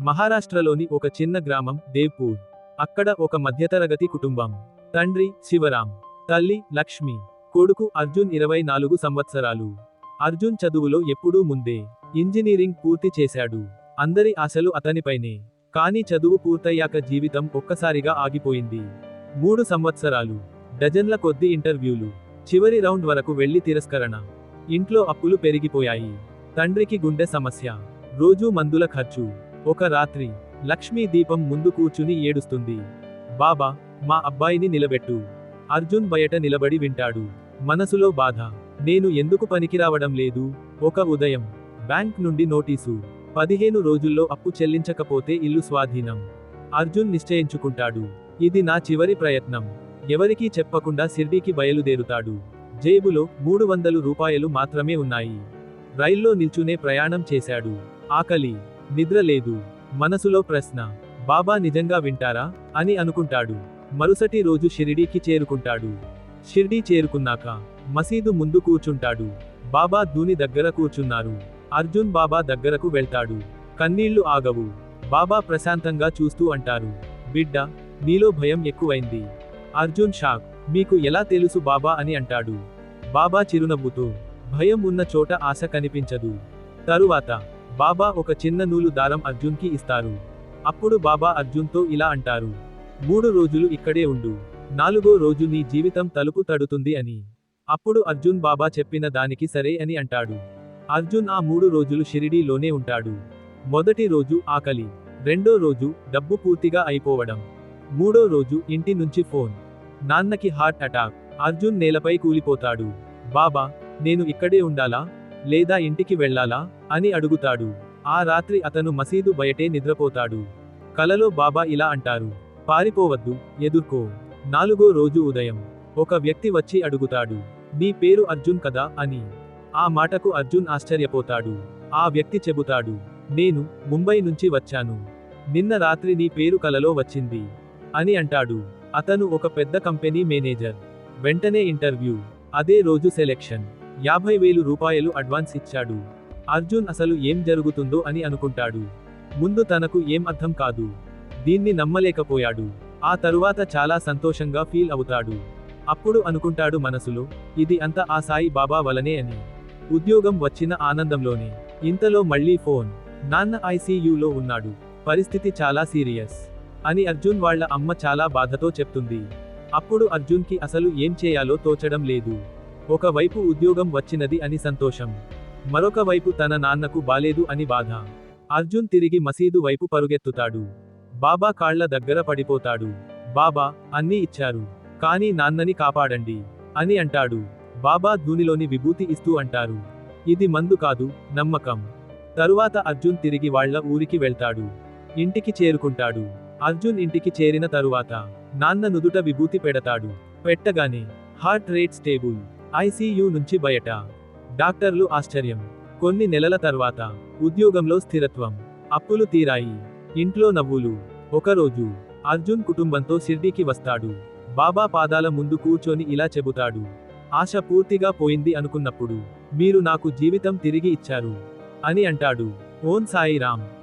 మహారాష్ట్రలోని ఒక చిన్న గ్రామం దేవ్పూర్. అక్కడ ఒక మధ్యతరగతి కుటుంబం. తండ్రి శివరాం తల్లి లక్ష్మి. కొడుకు అర్జున్ ఇరవై నాలుగు సంవత్సరాలు. అర్జున్ చదువులో ఎప్పుడూ ముందే. ఇంజనీరింగ్ పూర్తి చేశాడు. అందరి ఆశలు అతనిపైనే. కానీ చదువు పూర్తయ్యాక జీవితం ఒక్కసారిగా ఆగిపోయింది. మూడు సంవత్సరాలు. డజన్ల కొద్ది ఇంటర్వ్యూలు. చివరి రౌండ్ వరకు వెళ్ళి తిరస్కరణ. ఇంట్లో అప్పులు పెరిగిపోయాయి. తండ్రికి గుండె సమస్య. రోజూ మందుల ఖర్చు. ఒక రాత్రి లక్ష్మీ దీపం ముందు కూర్చుని ఏడుస్తుంది. బాబా మా అబ్బాయిని నిలబెట్టు. అర్జున్ బయట నిలబడి వింటాడు. మనసులో బాధ నేను ఎందుకు పనికిరావడం లేదు? ఒక ఉదయం బ్యాంక్ నుండి నోటీసు. పదిహేను రోజుల్లో అప్పు చెల్లించకపోతే ఇల్లు స్వాధీనం. అర్జున్ నిశ్చయించుకుంటాడు. ఇది నా చివరి ప్రయత్నం. ఎవరికీ చెప్పకుండా సిర్డీకి బయలుదేరుతాడు. జేబులో మూడు వందలు రూపాయలు మాత్రమే ఉన్నాయి. రైల్లో నిల్చునే ప్రయాణం చేశాడు. ఆకలి నిద్ర లేదు. మనసులో ప్రశ్న బాబా నిజంగా వింటారా? అని అనుకుంటాడు. మరుసటి రోజు షిరిడీకి చేరుకుంటాడు. షిర్డీ చేరుకున్నాక మసీదు ముందు కూర్చుంటాడు. బాబా దూని దగ్గర కూర్చున్నారు. అర్జున్ బాబా దగ్గరకు వెళ్తాడు. కన్నీళ్ళు ఆగవు. బాబా ప్రశాంతంగా చూస్తూ అంటారు. బిడ్డ నీలో భయం ఎక్కువైంది. అర్జున్ షాక్ మీకు ఎలా తెలుసు బాబా? అని అంటాడు. బాబా చిరునవ్వుతో భయం ఉన్న చోట ఆశ కనిపించదు. తరువాత బాబా ఒక చిన్న నూలు దారం అర్జున్కి ఇస్తారు. అప్పుడు బాబా అర్జున్తో ఇలా అంటారు. మూడు రోజులు ఇక్కడే ఉండు. నాలుగో రోజు నీ జీవితం తలుపు తడుతుంది అని. అప్పుడు అర్జున్ బాబా చెప్పిన దానికి సరే అని అంటాడు. అర్జున్ ఆ మూడు రోజులు షిరిడీలోనే ఉంటాడు. మొదటి రోజు ఆకలి. రెండో రోజు డబ్బు పూర్తిగా అయిపోవడం. మూడో రోజు ఇంటి నుంచి ఫోన్. నాన్నకి హార్ట్ అటాక్. అర్జున్ నేలపై కూలిపోతాడు. బాబా నేను ఇక్కడే ఉండాలా? లేదా ఇంటికి వెళ్ళాలా? అని అడుగుతాడు. ఆ రాత్రి అతను మసీదు బయటే నిద్రపోతాడు. కలలో బాబా ఇలా అంటారు. పారిపోవద్దు ఎదుర్కో. నాలుగో రోజు ఉదయం. ఒక వ్యక్తి వచ్చి అడుగుతాడు. నీ పేరు అర్జున్ కదా అని. ఆ మాటకు అర్జున్ ఆశ్చర్యపోతాడు. ఆ వ్యక్తి చెబుతాడు. నేను ముంబై నుంచి వచ్చాను. నిన్న రాత్రి నీ పేరు కలలో వచ్చింది అని అంటాడు. అతను ఒక పెద్ద కంపెనీ మేనేజర్. వెంటనే ఇంటర్వ్యూ. అదే రోజు సెలెక్షన్. యాభై వేలు రూపాయలు అడ్వాన్స్ ఇచ్చాడు. అర్జున్ అసలు ఏం జరుగుతుందో అని అనుకుంటాడు. ముందు తనకు ఏం అర్థం కాదు. దీన్ని నమ్మలేకపోయాడు. ఆ తరువాత చాలా సంతోషంగా ఫీల్ అవుతాడు. అప్పుడు అనుకుంటాడు మనసులో ఇది అంతా ఆ సాయి బాబా వలనే అని. ఉద్యోగం వచ్చిన ఆనందంలోనే. ఇంతలో మళ్ళీ ఫోన్. నాన్న ఐసీయూలో ఉన్నాడు. పరిస్థితి చాలా సీరియస్. అని అర్జున్ వాళ్ళ అమ్మ చాలా బాధతో చెప్తుంది. అప్పుడు అర్జున్కి అసలు ఏం చేయాలో తోచడం లేదు. ఒకవైపు ఉద్యోగం వచ్చినది అని సంతోషం. మరొక వైపు తన నాన్నకు బాలేదు అని బాధ. అర్జున్ తిరిగి మసీదు వైపు పరుగెత్తుతాడు. బాబా కాళ్ళ దగ్గర పడిపోతాడు. బాబా అన్నీ ఇచ్చారు. కానీ నాన్నని కాపాడండి అని అంటాడు. బాబా దూనిలోని విభూతి ఇస్తూ అంటారు. ఇది మందు కాదు నమ్మకం. తరువాత అర్జున్ తిరిగి వాళ్ళ ఊరికి వెళ్తాడు. ఇంటికి చేరుకుంటాడు. అర్జున్ ఇంటికి చేరిన తరువాత నాన్న నుదుట విభూతి పెడతాడు. పెట్టగానే హార్ట్ రేట్ స్టేబుల్. ఐసీయూ నుంచి బయట. డాక్టర్లు ఆశ్చర్యం. కొన్ని నెలల తర్వాత ఉద్యోగంలో స్థిరత్వం. అప్పులు తీరాయి. ఇంట్లో నవ్వులు. ఒకరోజు అర్జున్ కుటుంబంతో షిర్డీకి వస్తాడు. బాబా పాదాల ముందు కూర్చొని ఇలా చెబుతాడు. ఆశ పూర్తిగా పోయింది అనుకున్నప్పుడు మీరు నాకు జీవితం తిరిగి ఇచ్చారు. అని అంటాడు. ఓం సాయిరామ్.